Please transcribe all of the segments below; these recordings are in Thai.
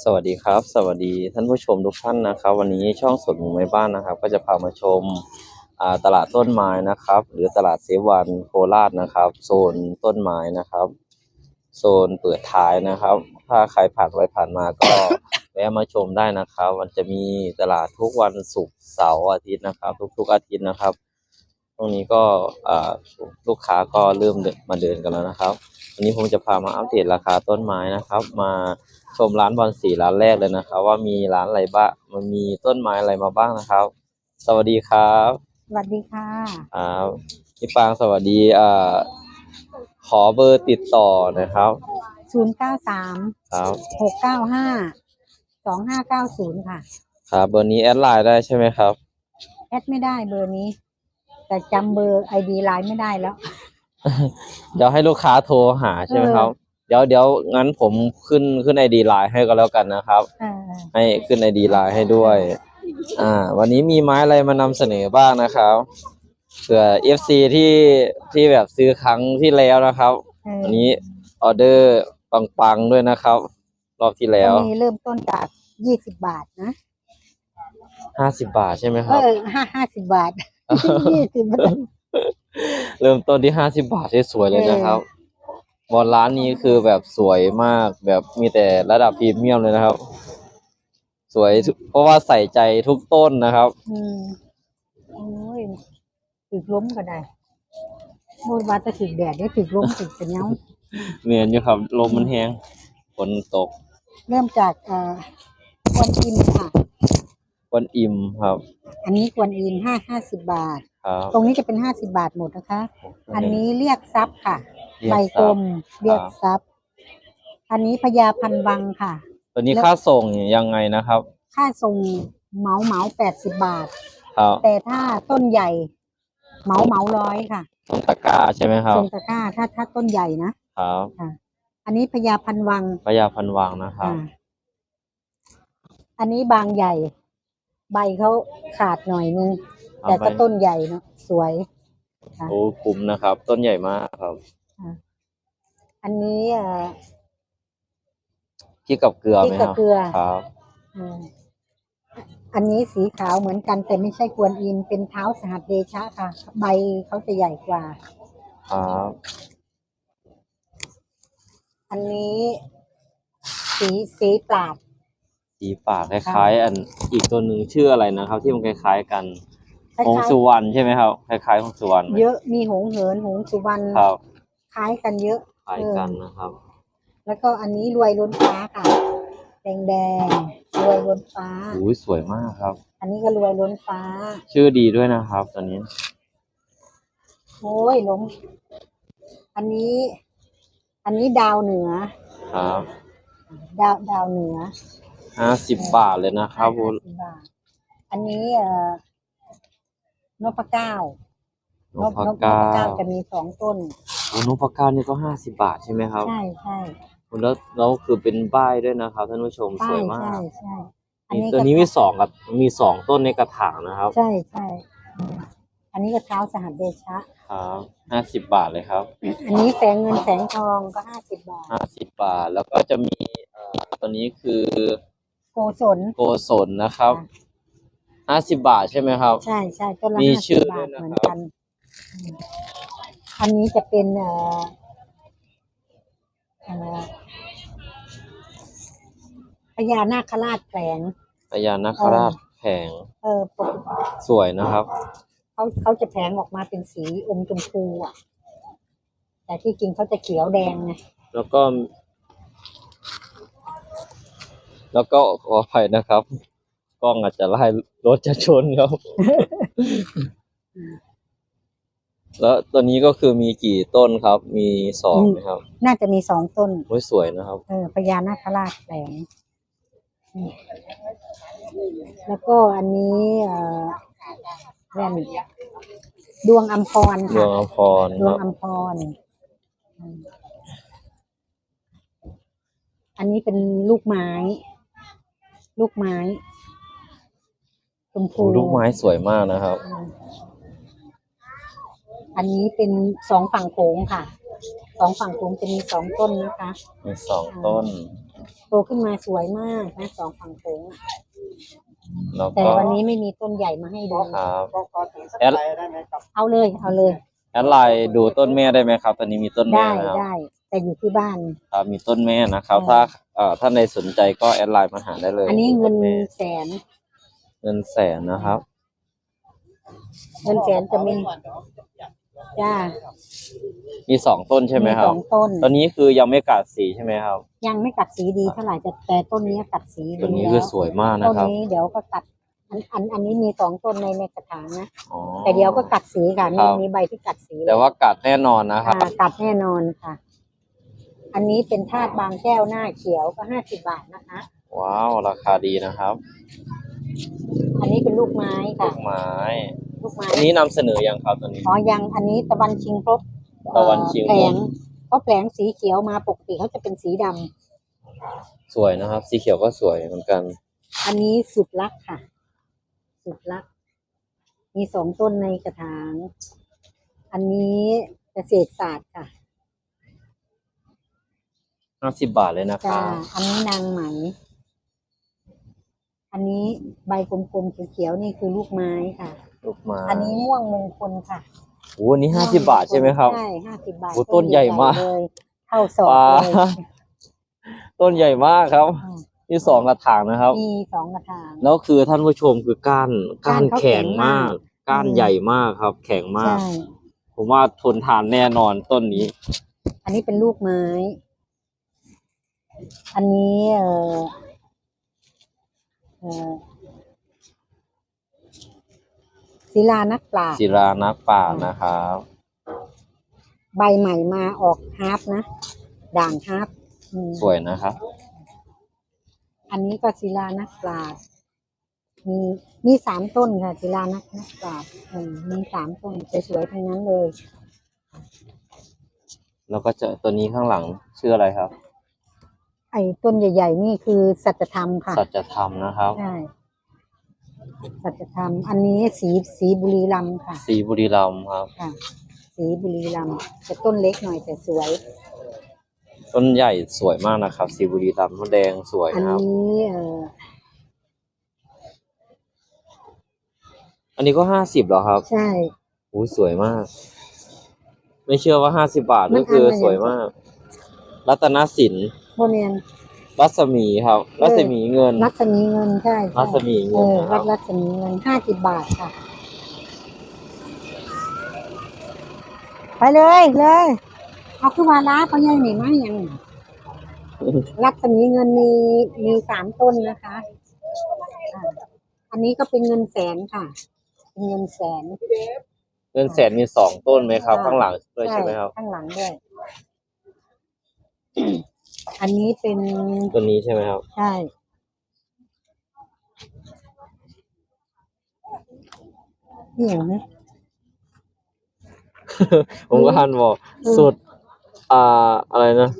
สวัสดีครับ สวัสดีท่านผู้ชมทุกท่านนะครับ วันนี้ช่องสวนหมูไม้บ้านนะครับ ก็จะพามาชมาตลาดต้นไม้นะครับ หรือตลาดเซวันโคราชนะครับ โซนต้นไม้นะครับ โซนเปิดท้ายนะครับ ถ้าใครผ่านไปผ่านมาก็แวะมาชมได้นะครับ มันจะมีตลาดทุกวันศุกร์เสาร์อาทิตย์นะครับ ทุกๆอาทิตย์นะครับ ตรงนี้ก็ลูกค้าก็เริ่มมาเดินกันแล้วนะครับ วันนี้ผมจะพามาอัปเดตราคาต้นไม้นะครับ มาชมร้านบอลสีร้านแรกเลยนะครับ ว่ามีร้านอะไรบ้างมันมีต้นไม้อะไรมาบ้างนะครับ สวัสดีครับสวัสดีค่ะอ่าพี่ปางสวัสดีอ่าขอเบอร์ติดต่อนะครับศูนย์เก้าสามครับหกเก้าห้าสองห้าเก้าศูนย์ค่ะครับเบอร์นี้แอดไลน์ได้ใช่ไหมครับ แอดไม่ได้เบอร์นี้ แต่จำเบอร์ไอดีไลน์ไม่ได้แล้ว เดี๋ยวให้ลูกค้าโทรหาใช่ไหมครับ เดี๋ยวเดี๋ยวงั้นผมขึ้นขึ้นไอดีไลน์ให้ก็แล้วกันนะครับเออให้ขึ้นไอดีไลน์ให้ด้วย อ่า วันนี้มีไม้อะไรมานำเสนอบ้างนะครับเผื่อ FC ที่ที่แบบซื้อครั้งที่แล้วนะครับเอออันนี้ออเดอร์ปังๆด้วยนะครับ รอบที่แล้วอันนี้เริ่มต้นจากยี่สิบบาทนะ ห้าสิบบาทใช่ไหมคเอรับ อห้าห้าสิบบาทยี่สิบบาท เริ่มต้นที่ห้าสิบบาทที่สวยเลยนะครับบอลร้านนี้คือแบบสวยมากแบบมีแต่ระดับพรีเมียมเลยนะครับ สวยทุกเพราะว่าใส่ใจทุกต้นนะครับ อืมโอ้ยถึกล้มก็ได้โมดว่าจะถึกแดดได้ถึกล้มถึกเป็นเงาเนียนอยู่ครับลมมันแห้งฝนตก เริ่มจากเอ่อควนอินค่ะ วันอิ่มครับ อันนี้ควนอินห้าห้าสิบบาท ครับตรงนี้จะเป็นห้าสิบาทหมดนะคะ อันนี้เรียกทรัพย์ค่ะเรียกใบทรัพย์กลมเรียกทรัพย์อันนี้พญาพันวังค่ะ ตัวนี้แล้วค่าส่งยังไงนะครับ ค่าส่งเหมาเหมาแปดสิบบาท ครับแต่ถ้าต้นใหญ่ เหมาเหมาร้อยค่ะต้นตะกร้าใช่ไหมครับส่งตะกร้าถ้าถ้าต้นใหญ่นะครับค่ะ อันนี้พญาพันวังพญาพันวังนะครับอ่าอันนี้บางใหญ่ ใบเขาขาดหน่อยนึง เอาแต่ก็ไปต้นใหญ่เนาะสวย ค่ะ โอ้คุ้มนะครับ ต้นใหญ่มากครับอันนี้เอ่อ พริกกับเกลือพริไหมกคกัรับบเกลือ ครับอ่าอันนี้สีขาวเหมือนกันแต่ไม่ใช่กวนอินเป็นเท้าสหัสเดชะค่ะ ใบเขาจะใหญ่กว่า ครับอันนี้สีสีปราด สีปากคล้ายๆ อันอีกตัวหนึ่งชื่ออะไรนะครับ ที่มันคล้ายๆกัน คล้ายองค์สุวรรณใช่ไหมครับคล้ายๆของสุวรรณไหมๆเยอะมีหงเหินหงสุวรรณครับคล้ายกันเยอะคล้ายกันนะครับ แล้วก็อันนี้รวยล้นฟ้าค่ะ แดงแดงๆรวยล้นฟ้า อุ้ยสวยมากครับ อันนี้ก็รวยล้นฟ้า ชื่อดีด้วยนะครับตัวนี้โอ้ยล้มอันนี้ อันนี้ดาวเหนือ ครับดาวดาวเหนือห้าสิบบาทเลยนะครับห้าสิบบาทอันนี้เอ่อ นพเก้านพเก้าเก้าจะมีสองต้น โอ้นพเก้านี่ก็ห้าสิบบาทใช่ไหมครับใช่ใช่แล้วแล้วคือเป็นป้ายด้วยนะครับท่านผู้ชมสใช่วยมาใช่กใช่อันนี่นี้ตัวก็นี้มีสองกับมีสองต้นในกระถางนะครับใช่ใช่อันนี้ก็เท้าสหัสเดชะ ครับห้าสิบบาทเลยครับอันนี้แสงเงินแสงทองก็ห้าสิบบาท ห้าสิบบาทแล้วก็จะมีเอ่อตัวนี้คือโกศลโกศลนะครับ ห้าสิบบาทใช่ไหมครับ ใช่ใช่ต้นละมีห้าชื่สิบอด้บาวยทนะเหมือนครับกันอืมอันนี้จะเป็นเอ่อเอ่อพญานาคราชแผลง พญานาคราชแผงเออปกสวยนะครับ เขาเขาจะแผลงออกมาเป็นสีอมชมพูอะ แต่ที่จริงเขาจะเขียวแดงไงแล้วก็ แล้วก็ขออภัยนะครับ กล้องอาจจะไล่รถจะชนครับ แล้วตัวนี้ก็คือมีกี่ต้นครับ มีสองไหมครับน่าจะมีสองต้นโอ้ยสวยนะครับ เออพญานาคราชแผลงอืมแล้วก็อันนี้เอ่อแว่นดวงอัมพรดวค่ะงอภรดวคงรับอัมพรอืมอันนี้เป็นลูกไม้ ลูกไม้ ชมพูโอ้ลูกไม้สวยมากนะครับอืมอันนี้เป็นสองฝั่งโขงค่ะสองฝั่งโขงจะมีสองต้นนะคะมีสองต้น โตขึ้นมาสวยมากนะสองฝั่งโค้งอะแล้วแต่ก็วันนี้ไม่มีต้นใหญ่มาให้ดูครับก็ก็ถือสักแอดใบได้ไหมครับเอาเลย เอาเลยแอดไลน์ดูต้นแม่ได้ไหมครับ ตอนนี้มีต้นแม่ได้ไหมครับได้ แต่อยู่ที่บ้านครับมีต้นแม่นะครับอืมถ้าเอ่อท่านใดสนใจก็แอดไลน์มาหาได้เลย อันนี้เงินต้แม่แสน เงินแสนนะครับ เงินแสนจะมีจ้ามีสองต้นใช่ไหมคสรับองต้นตอนนี้คือยังไม่กัดสีใช่ไหมครับ ยังไม่กัดสีดีเท่าไหร่แต่แต่ต้นนี้กัดสีตัวดีนี้แล้คือวสวยมากนะต้นครับนี้เดี๋ยวก็กัดอันอันอันนี้มีสองต้นในในกระถางนะอ๋อแต่เดี๋ยวก็กัดสีค่ะครัมีบมีใบที่กัดสีแต่ว่ากัดแน่นอนนะครับอ่ากัดแน่นอนค่ะ อันนี้เป็นธาตุบางแก้วหน้าเขียวก็ห้าสิบบาทนะคะ ว้าว ราคาดีนะครับ อันนี้เป็นลูกไม้ดอค่ะกไม้ลูกไม้อันนี้นำเสนอยังครับตอนนี้ อ๋อยังอันนี้ตะวันชิงครบตะวันชิงแผครบงเพราะแผงสีเขียวมาปกติเขาจะเป็นสีดำสวยนะครับ สีเขียวก็สวยเหมือนกัน อันนี้สุดลักษณ์ค่ะ สุดลักษณ์มีสองต้นในกระถาง อันนี้เกษตรศาสตร์ค่ะห้าสิบบาทเลยนะคจ้ารับอันนี้นางไหม อันนี้ใบกลมๆเขียวๆนี่คือลูกไม้ค่ะ ลูกไม้อันนี้ม่วงมงคลค่ะโอ้อันนี้ห้าสิบบาทใช่ไหมครับ ใช่ห้าสิบบาทโอ้ต้นใหญ่มาก เลยเท่าศอกปลาเลยต้นใหญ่มากครับ อืมที่สองกระถางนะครับ มีสองกระถาง แล้วคือท่านผู้ชมคือก้านก้านก้านเขาแข็งแข็งมามาก ก ก้านอืมใหญ่มากครับ แข็งมาก ใช่ผมว่าทนทานแน่นอนต้นนี้ อันนี้เป็นลูกไม้ อันนี้เออเออ ศิลานักปราชญ์ศิลานักป่านะครับใบใหม่มาออกฮาร์ปนะ ด่างฮาร์ปอืมสวยนะครับอันนี้ก็ศิลานักปราชญ์มีมีสามต้นค่ะศิลานักนักปราชญ์อืมมีสามต้นสวยๆทั้งนั้นเลย แล้วก็จะตัวนี้ข้างหลังชื่ออะไรครับ ไอ้ต้นใหญ่ ๆ นี่คือสัจธรรมค่ะ สัจธรรมนะครับ ใช่ สัจธรรม อันนี้สีสีบุรีรัมย์ค่ะ สีบุรีรัมย์ครับ ค่ะ สีบุรีรัมย์แต่ต้นเล็กหน่อยแต่สวย ต้นใหญ่สวยมากนะครับ สีบุรีรัมย์ต้นแดงสวยอันนะครับ นี้เอ่ออันนี้ก็ห้าสิบเหรอครับใช่ โอ้ยสวยมาก ไม่เชื่อว่าห้าสิบาทมันก็คืออันละสวยมาก รัตนสิน โบเนียนรัศมีครับ รัศมีเงิน รัศมีเงินใช่ใช่รัศมีเงินออนะครับรัศมีเงินห้าสิบบาทค่ะ ไปเลยเลย เอาคือวาระเขาใหญ่หนิมายังรัศมีเงินมีมีสามต้นนะคะอ่าอันนี้ก็เป็นเงินแสนค่ะ เป็นเงินแสน เงินแสนมีสองต้นไหมครับอ่าข้างหลังด้วยใช่ไหมครับ ข้างหลังด้วย อันนี้เป็นตัวนี้ใช่ไหมครับ ใช่นี่อย่างนี้ผมก็หันบอกอืม สุด อ่าอะไรนะ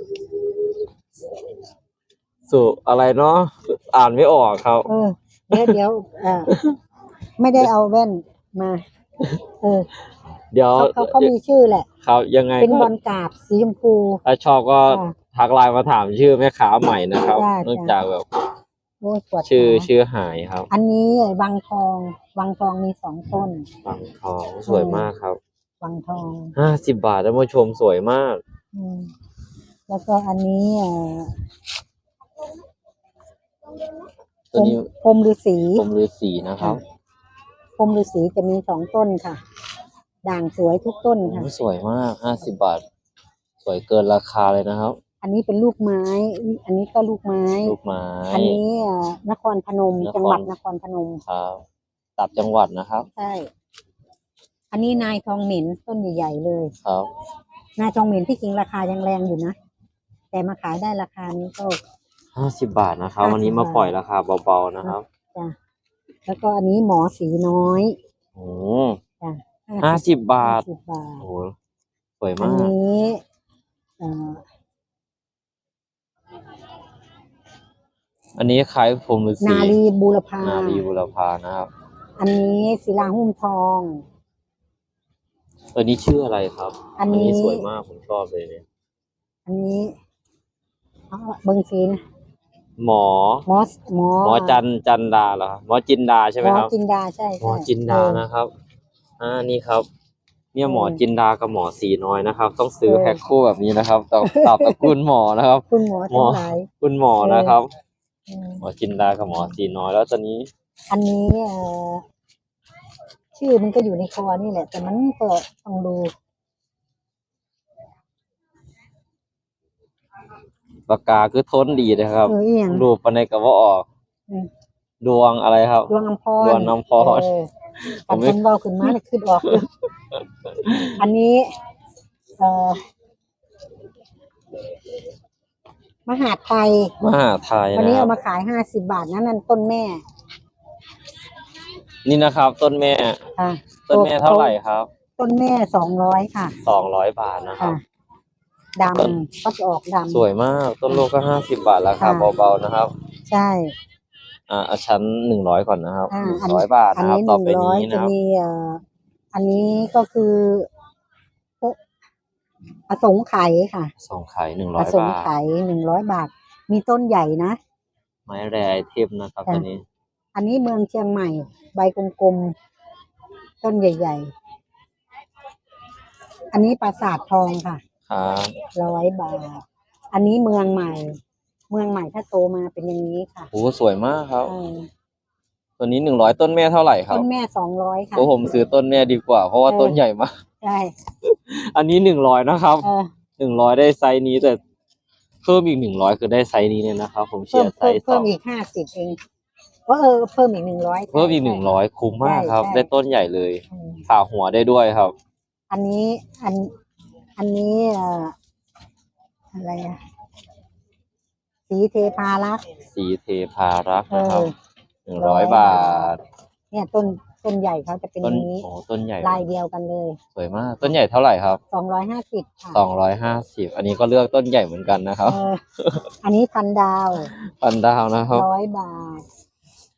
สุอะไรเนาะอ่านไม่ออกครับ เออ เดี๋ยวเดี๋ยวเออไม่ได้เอาแว่นมา เออเดี๋ยวเขาเขาเขามีชื่อแหละ ครับยังไงเป็นก็บอลกราบสีชมพูถ้าชอบก็อ่า ทักไลน์มาถามชื่อแม่ค้าใหม่นะครับได้เนื่องจากแบบโอ้ยปวดชื่อหัวชื่อหายครับอันนี้วังทองวังทองมีสองต้นฟังทองสวยมากครับวังทองห้าสิบบาทท่านผู้ชมสวยมาก อืมแล้วก็อันนี้เอ่อตัวนี้พรมฤาษีผมฤาษีนะครับพรมฤาษีจะมีสองต้นค่ะ ด่างสวยทุกต้นค่ะ โอ้สวยมากห้าสิบบาท สวยเกินราคาเลยนะครับ อันนี้เป็นลูกไม้ อันนี้ก็ลูกไม้ ลูกไม้ อันนี้เอ่อนครพนม นคร จังหวัดนครพนม ครับตับจังหวัดนะครับ ใช่ อันนี้นายทองเหม็นต้นใหญ่ๆเลย ครับ นายทองเหม็นที่จริงราคายังแรงอยู่นะ แต่มาขายได้ราคานี้ก็ ห้าสิบบาทนะครับ วันนี้มา50ปล่อยราคาเบาๆนะครับจ้ะแล้วก็อันนี้หมอสีน้อยโอ้จ้ะห้าสิบบาทห้สิบบาท โอ้โหสวยอัมานก นี้เอ่อ อันนี้คล้ายผมฤาษีนาลีบูรพา นาลีบุรพานะครับ อันนี้ศิลาหุ้มทองตัวนี้ชื่ออะไรครับ อันนี้ สวยมากผมชอบเลยเนี่ย อันนี้เอาเบิงสีนะหมอหมอหมอหมอจันจันดาเหรอครับหมอจินดาใช่ไหมหมอครับจินดาใช่หมอใช่จินดาเออนะครับ อ่า นี่ครับ เนี่ยหมอเออจินดากับหมอสีน้อยนะครับ ต้องซื้อเออแพ็คคู่แบบนี้นะครับต่อต่อตระกูลหมอนะครับ คุณหมอหมทั้องหลาย คุณหมอนะครับอืม หมอจินดากับหมอสีน้อยแล้วตอนนี้ อันนี้เอ่อชื่อมันก็อยู่ในคอนี่แหละ แต่มันก็ต้องดูปากกาคือทนดีนะครับ เอออหย่างรูปปันในกับว่าออก อืม ดวงอะไรครับ ดวงอัมพรดวงอัมพรเออผปัมนไม่ คนเบาขึ้นมาเนี่ยขึ้นออกอยู่อันนี้ เอ่อ มหาไทย มหาไทยวันนะนี้ครัเอาบมาขายห้าสิบาทนะนั่นต้นแม่นี่นะครับ ต้นแม่ค่ะต้นแม่เท่าไหร่ครับต้นแม่สองร้อยค่ะสองร้อยบาทนะครัค่ะบดต้นำก็จะออกดำ สวยมากต้นโลก็ห้าสิบบาทราคาค่ะ เบาๆนะครับ ใช่ อ่าเอาชั้นหนึ่งร้อยก่อนนะครับอ่าหนึ่งอัน ร้อยบาทอันนะครับนี้หต่อนึ่งไปร้อยนี้จะนะครับมีเอ่ออันนี้ก็คือ อสงไขยค่ะส่งขายหนึ่งร้ออยสงบาท ไขยหนึ่งร้อยบาท มีต้นใหญ่นะ ไม้แรไอเทมนะครับค่ะ ตัวนี้ อันนี้เมืองเชียงใหม่ ใบกลมๆ ต้นใหญ่ๆ อันนี้ปราสาททองค่ะ ครับร้อยบาท อันนี้เมืองใหม่ เมืองใหม่ถ้าโตมาเป็นอย่างนี้ค่ะโอ้สวยมากครับ เออ ตัวนี้หนึ่งร้อยต้นแม่เท่าไหร่ครับต้นแม่สองร้อยค่ะโอ้ผมซื้อต้นแม่ดีกว่า เพราะว่าเออต้นใหญ่มากใช่อันนี้หนึ่งร้อยนะครับเออหนึ่งร้อยได้ไซส์นี้แต่เพิ่มอีกหนึ่งร้อยคือได้ไซส์นี้เนี่ยนะครับ ผมเชีเพิ่ยมร์ไซเพิ่มส์สเพิ่อมงอีกห้าสิบเองว่าเออเพิ่มอีกหนึ่งร้อยเพิ่มอีกหนึ่งร้อยคุ้มมากครับใช่ได้ต้นใหญ่เลยอืมผ่าหัวได้ด้วยครับ อันนี้อันอันนี้เอ่ออะไรอะสีเทพารักษ์สีเทพารักษ์เอนะครับอ หนึ่งร้อยบาท เนี่ยต้นต้นใหญ่เขาจะเป็นอต้นย่างนี้โอ้ต้นใหญ่ ลายเดียวกันเลยสวยมาก ต้นใหญ่เท่าไหร่ครับสองร้อยห้าสิบค่ะสองร้อยห้าสิบอันนี้ก็เลือกต้นใหญ่เหมือนกันนะครับ เอออันนี้พันดาวพันดาวนะครับ ร้อยบาท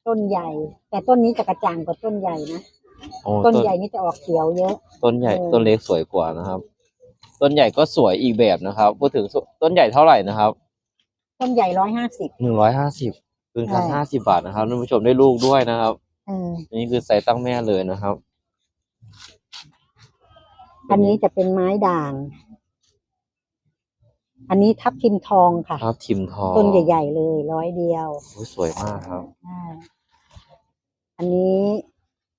ต้นใหญ่ แต่ต้นนี้จะกระจ่างกว่าต้นใหญ่นะโอ้ต้นใหญ่นี่จะออกเขียวเยอะ ต้นใหญ่เออ ต้นเล็กสวยกว่านะครับ ต้นใหญ่ก็สวยอีกแบบนะครับพูดถึงสุต้นใหญ่เท่าไหร่นะครับต้นใหญ่ร้อยห้าสิบหนึ่งร้อยห้าสิบ คืนกันใช่ ห้าสิบาทนะครับท่านผู้ชมได้ลูกด้วยนะครับ เออ อันนี้คือไซส์ตั้งแม่เลยนะครับ อันนี้จะเป็นไม้ด่าง อันนี้ทับทิมทองค่ะ ครับทิมทองต้นใหญ่ ๆ เลยร้อยเดียวโอ้ยสวยมากครับใช่อันนี้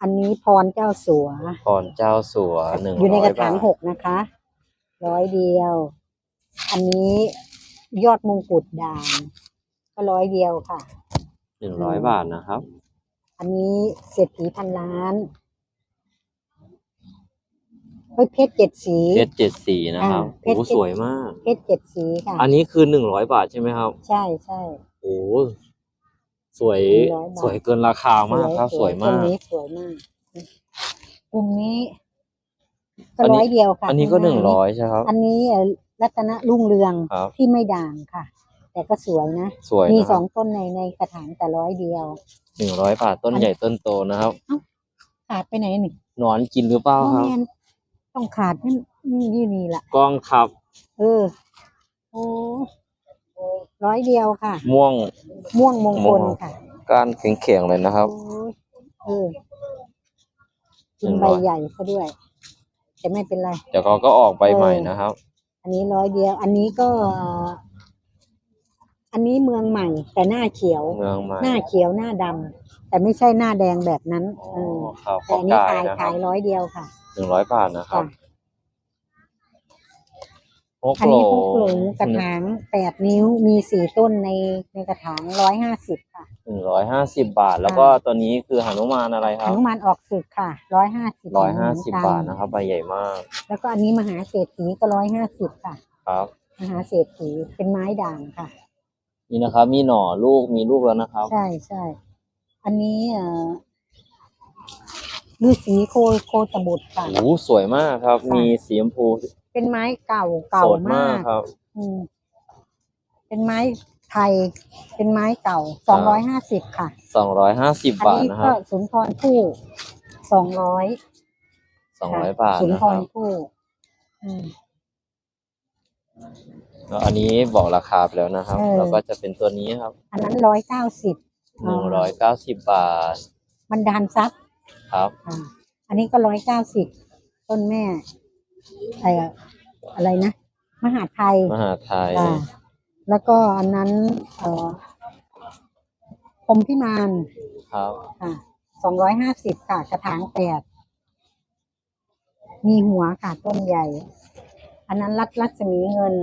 อันนี้พรเจ้าสัว พรเจ้าสัวหนึ่งอยู่ในกระบาถางทหกนะคะ ร้อยเดียว อันนี้ยอดมงกุฎด่าง ก็ร้อยเดียวค่ะ หนึ่งร้อยบาทนะครับ อันนี้เศรษฐีพันล้านเฮ้ยเพชรเจ็ดสี เพชรเจ็ดสีนะครับอ่าเพโอ้ชรสวยมาก เพชรเจ็ดสีค่ะ อันนี้คือหนึ่งร้อยบาทใช่ไหมครับ ใช่ใช่ โอ้สวย100บาทสวยเกินราคามากครับ สวยต้มานกนี้สวยมากกลุ่มนี้ก็อันนี้ ร้อยเดียวค่ะอันนี้ก็หนึ่งข้าาร้อยใช่ครับ อันนี้เอ่อรัตนรุ่งเรืองครับ ที่ไม่ด่างค่ะ แต่ก็สวยนะ สวยมีนะคสรัอบงต้นในในกระถางแต่ร้อยเดียว หนึ่งร้อยบาทต้นอันใหญ่ต้นโตนะครับ ขาดไปไหนนี่หนอนกินหรือเปล่าโอ้ครับแมนต้องขาดนี่นี่นี่ละกล้องครับ เออ โอ้ร้อยเดียวค่ะ ม่วง ม่วงมงคลม่วง ค่ะก้านแข็งๆเลยนะครับ โอ้ยเออกินหนึ่งใบร้อยใหญ่ซะด้วย แต่ไม่เป็นไร เดี๋ยวเขาก็ออกใบใหม่เออนะครับ อันนี้ร้อยเดียว อันนี้ก็ อันนี้เมืองใหม่ แต่หน้าเขียว เมืองใหม่หน้าเขียวหน้าดำแต่ไม่ใช่หน้าแดงแบบนั้นอ๋อเออครับแต่อันนี้กขายนะครัขายบร้อยเดียวค่ะ หนึ่งร้อยบาทนะครับจ้ะฮกอันโหลนี้พวกหลงกระถางแปดนิ้วมีสี่ต้นในในกระถางร้อยห้าสิบค่ะ หนึ่งร้อยห้าสิบบาท แล้วก็ตัวนี้คือหนุมานอะไรคหรับนุมานออกศึกค่ะร้อยห้าสิบร้อยห้าสิบบาทนะครับ ใบใหญ่มากแล้วก็อันนี้มหาเศรษฐีก็ร้อยห้าสิบค่ะ ครับ มหาเศรษฐีเป็นไม้ด่างค่ะ นี่นะครับ มีหน่อลูกมีลูกแล้วนะครับ ใช่ใช่อันนี้เอ่อฤาษีโคโคตบุตรค่ะ โอ้โหสวยมากครับ ค่ะ มีสีชมพูเป็นไม้เก่าเก่าสดมากครับ อืมเป็นไม้ไทย เป็นไม้เก่าสองร้อยห้าสิบค่ะ สองร้อยห้าสิบอันบาทนี้นะคก็รับสุนทรภู่สองร้อยสองร้อยบาทสุนนะทครัรบ ภู่อืมแล้ว อันนี้บอกราคาไปแล้วนะครับ เออ แล้วก็จะเป็นตัวนี้ครับอันนั้นร้อยเก้าสิบหนึ่งร้อยเก้าสิบบาทมันดานซับครับ อ่าอันนี้ก็ร้อยเก้าสิบต้นแม่ไออะไรนะ มหาไทยมหาไทยอ่าแล้วก็อันนั้นเอ่อพรหมพิมานครับ ค่ะสองร้อยห้าสิบค่ะ กระถางแปดมีหัวค่ะต้นใหญ่ อันนั้นรัดรัศมีเงิน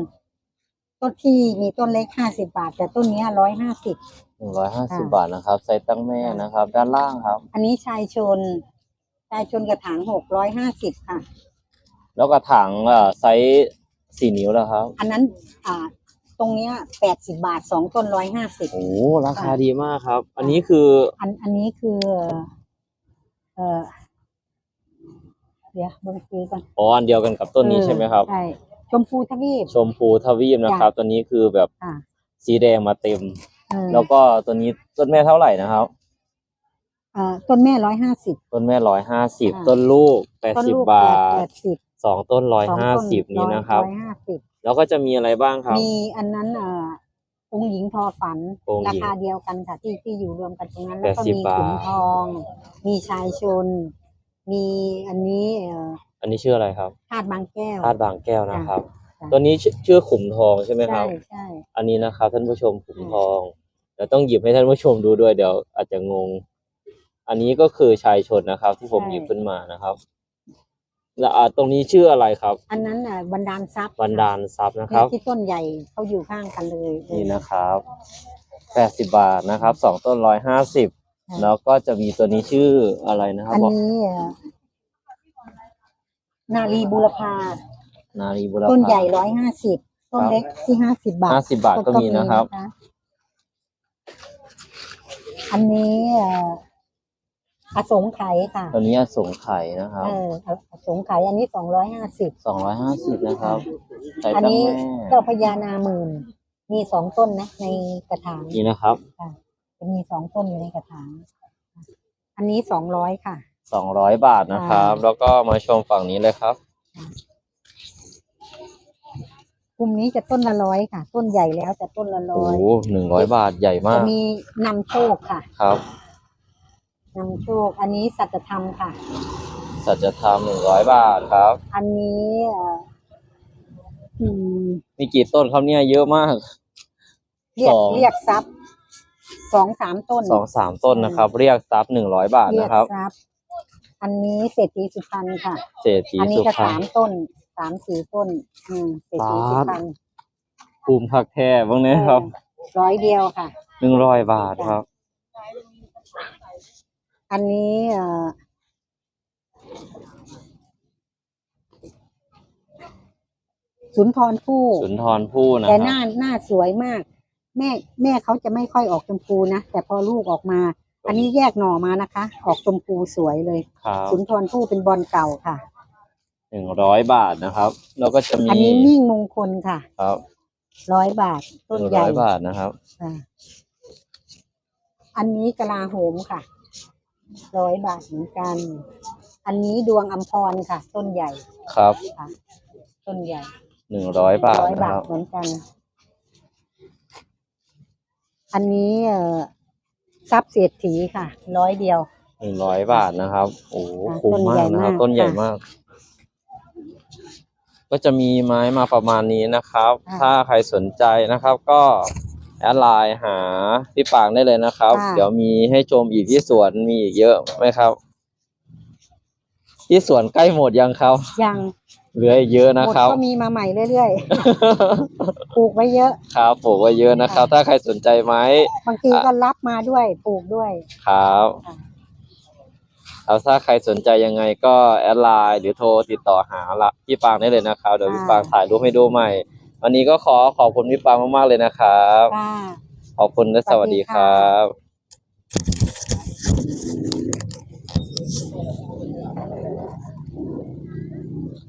ต้นที่มีต้นเล็กห้าสิบาท แต่ต้นเนี้ร้อยห้าสิบ หนึ่งร้อยห้าสิบค่ะบาทนะครับไซส์ตั้งแม่นะครับ ด้านล่างครับ อันนี้ชายชน ชายชนกระถางหกร้อยห้าสิบค่ะ แล้วก็ถังเอ่อไซส์สี่นิ้วแล้วครับอันนั้นอ่าตรงเนี้ยแปดสิบาทสองต้นร้อยห้าสิบ โอ้ราคาดีมากครับ อันนี้คืออันอันนี้คือ เอ่อเดี๋ยวเบางทีก่อนอ๋ออันเดียวกันกับต้นนี้ใช่ไหมครับ ใช่ ชมพูทวีป ชมพูทวีปนะครับ ตัวนี้คือแบบค่ะสีแดงมาเต็ม เออแล้วก็ตัวนี้ต้นแม่เท่าไหร่นะครับ เอ่อต้นแม่ร้อยห้าสิบ ต้นแม่ร้อยห้าสิบค่ะต้นลูกแปดต้นสิบลูกบาแปทดสิบสองต้นร้อยสองห้าต้นสิบนี้นะครับ ร้อยห้าสิบแล้วก็จะมีอะไรบ้างครับ มีอันนั้นเอ่อองค์หญิงทอฝัน องค์หญิงราคาเดียวกันค่ะที่ที่อยู่รวมกันตรงนั้น แล้วก็80มีบาท ขุนทอง มีชายชน มีอันนี้เอ่อ อันนี้ชื่ออะไรครับธาตุบางแก้วธาตุบางแก้วนะครับจ้ะตัวนี้ชื่อชื่อขุมทองใช่ไหมคใช่รับใช่อันนี้นะครับท่านผู้ชมขุมอืมทองเดี๋ยวต้องหยิบให้ท่านผู้ชมดูด้วยเดี๋ยวอาจจะงง อันนี้ก็คือชายชนนะครับ ที่ผมหยิบขึ้นมานะครับ แล้วอ่าตรงนี้ชื่ออะไรครับ อันนั้นอะบันดาลทรัพย์บันดาลทรัพย์นะครับ ที่ต้นใหญ่เขาอยู่ข้างกันเลยนี่นะครับแปดสิบบาทนะครับสองต้นร้อยห้าสิบค่ะแล้วก็จะมีตัวนี้ชื่ออะไรนะครับอันบอกนี้เอ่อ นารีบุรพานารีบุรพาต้นใหญ่ร้อยห้าสิบต้นครับเล็กที่ห้าสิบบาทห้าสิบบาทก็มีนะครับ อันนี้เอ่ออสงไขยค่ะตัวนี้อสงไข่นะครับ เอออสงไขยอันนี้สองร้อยห้าสิบสองร้อยห้าสิบนะครับใส่อันตั้งนี้แม่เจ้าพญานาหมื่น มีสองต้นนะ ในกระถางนี่นะครับค่ะจะมีสองต้นอยู่ในกระถาง อันนี้สองร้อยค่ะ สองร้อยบาทนะครับอ่าแล้วก็มาชมฝั่งนี้เลยครับกลุ่มนี้จะต้นละร้อยค่ะ ต้นใหญ่แล้วแต่ต้นละโอ้ร้อยโหหนึ่งร้อยบาทใหญ่มาจะกมีนำโชคค่ะครับ นำโชค อันนี้สัจธรรมค่ะ สัจธรรมหนึ่งร้อยบาทครับ อันนี้เอ่ออืมมีกี่ต้นครับเนี่ยเยอะมาก เรียกสอง เรียกทรัพย์สองสามต้น สองสามต้นนะครับ เรียกทรัพย์หนึ่งร้อยบาทเรียนะกครับ ทรัพย์ อันนี้เศรษฐีสุพรรณค่ะ เศรษฐีอันนี้สุก็พรรสาณ มต้นสามสี่ต้น อืมเศรษฐีสุพรรณภูมิพักแท้บ้างเนี้ครับ ร้อยเดียวค่ะ หนึ่งร้อยบาทครับ อันนี้เอ่อสุนทรภู่สุนทรภู่นะแต่คหน้ารับ หน้าสวยมาก แม่แม่เขาจะไม่ค่อยออกชมพูนะ แต่พอลูกออกมา อันนี้แยกหน่อมานะคะ ออกชมพูสวยเลยครับสุนทรภู่เป็นบอลเก่าค่ะหนึ่งร้อยบาทนะครับ แล้วก็จะมีอันนี้มิ่งมงคลค่ะ ครับร้อยบาทหต้นนึ่งใหญ่ร้อยบาทนะครับอ่าอันนี้กลาโหมค่ะร้อยบาทเหมือนกัน อันนี้ดวงอัมพรค่ะ ต้นใหญ่ครับค่ะต้นใหญ่หนึ่งร้อยบาทร้อยนะบาคทรับเหมือนกัน อันนี้เอ่อ ทรัพย์เศรษฐีค่ะ ร้อยเดียว หนึ่งร้อยบาทนะครับ โอ้โหค่ะคุ้มมากนะครับ ต้ต้นนใหใหญ่ญ่มากมากก็จะมีไม้มาประมาณนี้นะครับ ค่ะ ถ้าใครสนใจนะครับ ก็แอดไลน์หาพี่ปางได้เลยนะครับค่ะเดี๋ยวมีให้ชมอีกที่สวนมีอีกเยอะไหมครับ ที่สวนใกล้หมดยังครับ ยัง เหลืออีกเยอะหนะมดครับ ก็มีมาใหม่เรื่อยๆ ปลูกไว้เยอะ ครับปลูกไว้เยอะนะครับ ถ้าใครสนใจไหมบางทีก็รับมาด้วยปลูกด้วย ครับค่ะแล้วถ้าใครสนใจยังไงก็แอดไลน์หรือโทรติดต่อหาละพี่ปางได้เลยนะครับเดี๋ยวพี่ปางถ่ายรูปให้ดูใหม่ วันนี้ก็ขอขอบคุณพี่ปางมากๆเลยนะครับ ค่ะ ขอบคุณและสสวัวัสสดีดีคค่ะรับ